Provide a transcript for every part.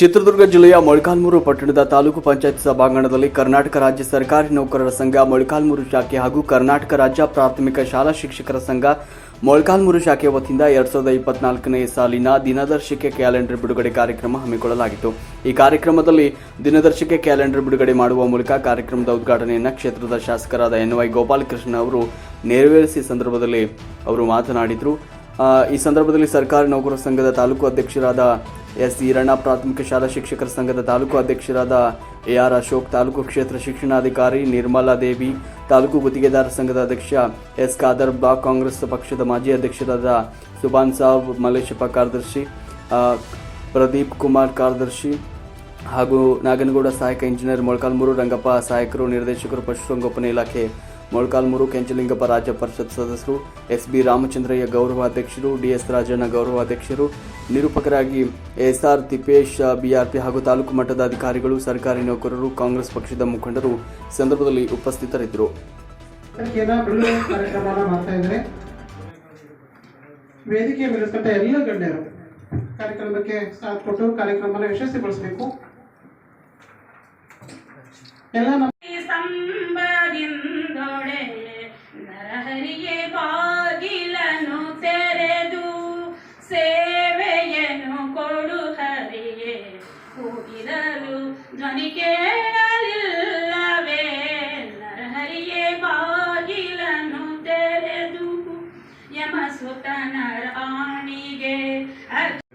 ಚಿತ್ರದುರ್ಗ ಜಿಲ್ಲೆಯ ಮೊಳಕಾಲ್ಮೂರು ಪಟ್ಟಣದ ತಾಲೂಕು ಪಂಚಾಯತ್ ಸಭಾಂಗಣದಲ್ಲಿ ಕರ್ನಾಟಕ ರಾಜ್ಯ ಸರ್ಕಾರಿ ನೌಕರರ ಸಂಘ, ಮೊಳಕಾಲ್ಮೂರು ಶಾಖೆ ಹಾಗೂ ಕರ್ನಾಟಕ ರಾಜ್ಯ ಪ್ರಾಥಮಿಕ ಶಾಲಾ ಶಿಕ್ಷಕರ ಸಂಘ ಮೊಳಕಾಲ್ಮೂರು ಶಾಖೆ ವತಿಯಿಂದ ಎರಡ್ ಸಾವಿರದ ಇಪ್ಪತ್ನಾಲ್ಕನೇ ಸಾಲಿನ ದಿನದರ್ಶಿಕೆ ಕ್ಯಾಲೆಂಡರ್ ಬಿಡುಗಡೆ ಕಾರ್ಯಕ್ರಮ ಹಮ್ಮಿಕೊಳ್ಳಲಾಗಿತ್ತು. ಈ ಕಾರ್ಯಕ್ರಮದಲ್ಲಿ ದಿನದರ್ಶಿಕೆ ಕ್ಯಾಲೆಂಡರ್ ಬಿಡುಗಡೆ ಮಾಡುವ ಮೂಲಕ ಕಾರ್ಯಕ್ರಮದ ಉದ್ಘಾಟನೆಯನ್ನು ಕ್ಷೇತ್ರದ ಶಾಸಕರಾದ ಎನ್ ವೈ ಗೋಪಾಲಕೃಷ್ಣ ಅವರು ನೆರವೇರಿಸಿ ಸಂದರ್ಭದಲ್ಲಿ ಅವರು ಮಾತನಾಡಿದರು. ಈ ಸಂದರ್ಭದಲ್ಲಿ ಸರ್ಕಾರಿ ನೌಕರರ ಸಂಘದ ತಾಲೂಕು ಅಧ್ಯಕ್ಷರಾದ ಎಸ್ ಈರಣ್ಣ ಪ್ರಾಥಮಿಕ ಶಾಲಾ ಶಿಕ್ಷಕರ ಸಂಘದ ತಾಲೂಕು ಅಧ್ಯಕ್ಷರಾದ ಎ ಆರ್ ಅಶೋಕ್, ತಾಲೂಕು ಕ್ಷೇತ್ರ ಶಿಕ್ಷಣಾಧಿಕಾರಿ ನಿರ್ಮಲಾ ದೇವಿ, ತಾಲೂಕು ಗುತ್ತಿಗೆದಾರ ಸಂಘದ ಅಧ್ಯಕ್ಷ ಎಸ್ ಖಾದರ್ ಬ್ಲಾಕ್ ಕಾಂಗ್ರೆಸ್ ಪಕ್ಷದ ಮಾಜಿ ಅಧ್ಯಕ್ಷರಾದ ಸುಭಾನ್ ಸಾಬ್, ಮಲ್ಲೇಶಪ್ಪ ಕಾರ್ಯದರ್ಶಿ ಪ್ರದೀಪ್ ಕುಮಾರ್ ಕಾರ್ಯದರ್ಶಿ ಹಾಗೂ ನಾಗನಗೌಡ ಸಹಾಯಕ ಇಂಜಿನಿಯರ್ ಮೊಳಕಾಲ್ಮೂರು ರಂಗಪ್ಪ, ಸಹಾಯಕರು, ನಿರ್ದೇಶಕರು, ಪಶುಸಂಗೋಪನೆ ಇಲಾಖೆ ಮೊಳಕಾಲ್ಮೂರು ಕೆಂಚಲಿಂಗಪ್ಪ ರಾಜ್ಯ ಪರಿಷತ್ ಸದಸ್ಯರು ಎಸ್ ಬಿ ರಾಮಚಂದ್ರಯ್ಯ ಗೌರವಾಧ್ಯಕ್ಷರು, ಡಿಎಸ್ ರಾಜಣ್ಣ ಗೌರವಾಧ್ಯಕ್ಷರು, ನಿರೂಪಕರಾಗಿ ಎಸ್ ಆರ್ ತಿಪ್ಪೇಶ್ ಬಿಆರ್ಪಿ ಹಾಗೂ ತಾಲೂಕು ಮಟ್ಟದ ಅಧಿಕಾರಿಗಳು, ಸರ್ಕಾರಿ ನೌಕರರು, ಕಾಂಗ್ರೆಸ್ ಪಕ್ಷದ ಮುಖಂಡರು ಸಂದರ್ಭದಲ್ಲಿ ಉಪಸ್ಥಿತರಿದ್ದರು. ವೇದಿಕೆ ಎಲ್ಲ ಗಣ್ಯರು ಕಾರ್ಯಕ್ರಮಕ್ಕೆ ಸಾಥ್ ಕೊಟ್ಟು ಕಾರ್ಯಕ್ರಮನ ಯಶಸ್ವಿಗೊಳಿಸಬೇಕು. ಎಲ್ಲ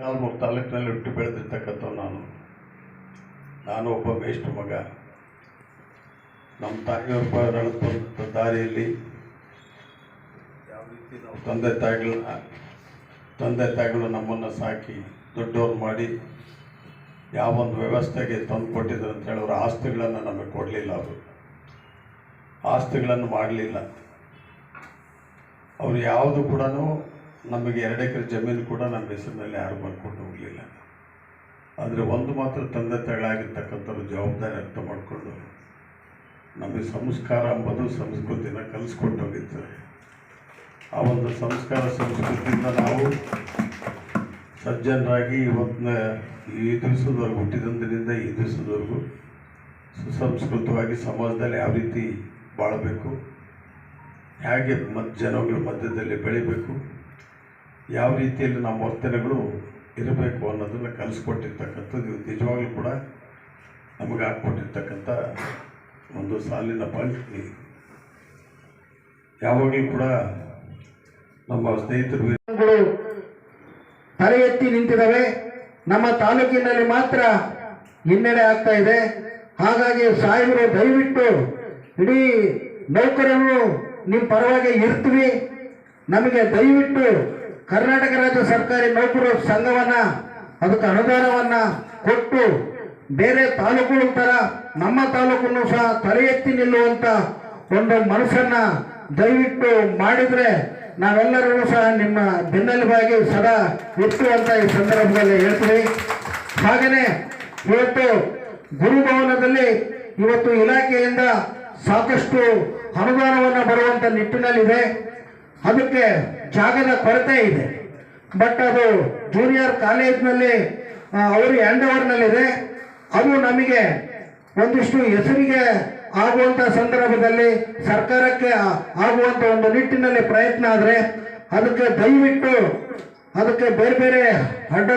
ಅರ್ ನಾಲ್ಮೂರು ತಾಲೂಕಿನಲ್ಲಿ ಹುಟ್ಟು ಬೆಳೆದಿರ್ತಕ್ಕಂಥ ನಾನು. ನಾನು ಒಬ್ಬ ಮೇಷ್ಟ ಮಗ. ನಮ್ಮ ತಾಯಿಯೊಬ್ಬ ನಡೆದುಕೊಂಡಂಥ ದಾರಿಯಲ್ಲಿ ಯಾವ ರೀತಿ ನಾವು ತಂದೆ ತಾಯಿಗಳನ್ನ ತಂದೆ ತಾಯಿಗಳು ನಮ್ಮನ್ನು ಸಾಕಿ ದೊಡ್ಡವ್ರು ಮಾಡಿ ಯಾವೊಂದು ವ್ಯವಸ್ಥೆಗೆ ತಂದು ಕೊಟ್ಟಿದ್ರು ಅಂತ ಹೇಳಿ ಅವ್ರ ಆಸ್ತಿಗಳನ್ನು ನಮಗೆ ಕೊಡಲಿಲ್ಲ ಅವರು. ಆಸ್ತಿಗಳನ್ನು ಮಾಡಲಿಲ್ಲ. ಅವರು ಯಾವುದು ಕೂಡ ನಮಗೆ ಎರಡು ಎಕರೆ ಜಮೀನು ಕೂಡ ನಮ್ಮ ಹೆಸರಿನಲ್ಲಿ ಯಾರು ಬರ್ಕೊಂಡು ಹೋಗಲಿಲ್ಲ. ಆದರೆ ಒಂದು ಮಾತ್ರ ತಂದೆ ತಾಯಿಗಳಾಗಿರ್ತಕ್ಕಂಥವ್ರು ಜವಾಬ್ದಾರಿ ಅರ್ಥ ಮಾಡಿಕೊಂಡು ನಮಗೆ ಸಂಸ್ಕಾರ ಅಂಬೋದು ಸಂಸ್ಕೃತಿನ ಕಲಿಸ್ಕೊಂಡು ಹೋಗಿದ್ದಾರೆ. ಆ ಒಂದು ಸಂಸ್ಕಾರ ಸಂಸ್ಕೃತಿಯಿಂದ ನಾವು ಸಜ್ಜನರಾಗಿ ಇವತ್ತಿನ ಈ ದಿವಸದವರೆಗೂ ಹುಟ್ಟಿದಂದಿನಿಂದ ಈ ದಿವಸದವರೆಗೂ ಸುಸಂಸ್ಕೃತವಾಗಿ ಸಮಾಜದಲ್ಲಿ ಯಾವ ರೀತಿ ಬಾಳಬೇಕು, ಹೇಗೆ ಮತ್ತು ಜನಗಳ ಮಧ್ಯದಲ್ಲಿ ಬೆಳಿಬೇಕು ಯಾವ ರೀತಿಯಲ್ಲಿ ನಮ್ಮ ವರ್ತನೆಗಳು ಇರಬೇಕು ಅನ್ನೋದನ್ನು ಕಲಿಸ್ಕೊಟ್ಟಿರ್ತಕ್ಕಂಥದ್ದು ಇವತ್ತು ನಿಜವಾಗ್ಲೂ ಕೂಡ ನಮಗೆ ಹಾಕ್ಕೊಟ್ಟಿರ್ತಕ್ಕಂಥ ಒಂದು ಸಾಲಿನ ಪಾಲಿಸಿ ಯಾವಾಗಲೂ ಕೂಡ ನಮ್ಮ ಸ್ನೇಹಿತರು ತಲೆ ಎತ್ತಿ ನಿಂತಿದ್ದಾವೆ. ನಮ್ಮ ತಾಲೂಕಿನಲ್ಲಿ ಮಾತ್ರ ಹಿನ್ನಡೆ ಆಗ್ತಾ ಇದೆ. ಹಾಗಾಗಿ ಸಾಹೇಬರು, ದಯವಿಟ್ಟು ಇಡೀ ನೌಕರರು ನಿಮ್ಮ ಪರವಾಗಿ ಇರ್ತೀವಿ. ನಮಗೆ ದಯವಿಟ್ಟು ಕರ್ನಾಟಕ ರಾಜ್ಯ ಸರ್ಕಾರಿ ನೌಕರರ ಸಂಘವನ್ನ, ಅದಕ್ಕೆ ಅನುದಾನವನ್ನ ಕೊಟ್ಟು ಬೇರೆ ತಾಲೂಕುಗಳ ತರ ನಮ್ಮ ತಾಲೂಕನ್ನು ಸಹ ತಲೆ ಎತ್ತಿ ನಿಲ್ಲುವಂತ ಒಂದು ಮನಸ್ಸನ್ನ ದಯವಿಟ್ಟು ಮಾಡಿದ್ರೆ ನಾವೆಲ್ಲರೂ ಸಹ ನಿಮ್ಮ ಬೆನ್ನೆಲುಬಾಗಿ ಸದಾ ಇತ್ತು ಅಂತ ಈ ಸಂದರ್ಭದಲ್ಲಿ ಹೇಳ್ತೀವಿ ಹಾಗೆಯೇ ಇವತ್ತು ಗುರುಭವನದಲ್ಲಿ ಇವತ್ತು ಇಲಾಖೆಯಿಂದ ಸಾಕಷ್ಟು ಅನುದಾನವನ್ನು ಬರುವಂತ ನಿಟ್ಟಿನಲ್ಲಿದೆ. ಅದಕ್ಕೆ ಜಾಗದ ಕೊರತೆ ಇದೆ. ಬಟ್ ಅದು ಜೂನಿಯರ್ ಕಾಲೇಜ್ನಲ್ಲಿ ನಲ್ಲಿ ಅವರು ಹ್ಯಾಂಡ್ ಓವರ್ನಲ್ಲಿದೆ ಅದು ನಮಗೆ ಒಂದಿಷ್ಟು ಹೆಸರಿಗೆ ಆಗುವಂತ ಸಂದರ್ಭದಲ್ಲಿ ಸರ್ಕಾರಕ್ಕೆ ಆಗುವಂಥ ಒಂದು ನಿಟ್ಟಿನಲ್ಲಿ ಪ್ರಯತ್ನ ಆದರೆ ಅದಕ್ಕೆ ದಯವಿಟ್ಟು ಅದಕ್ಕೆ ಬೇರೆ ಬೇರೆ ಅಡ್ಡ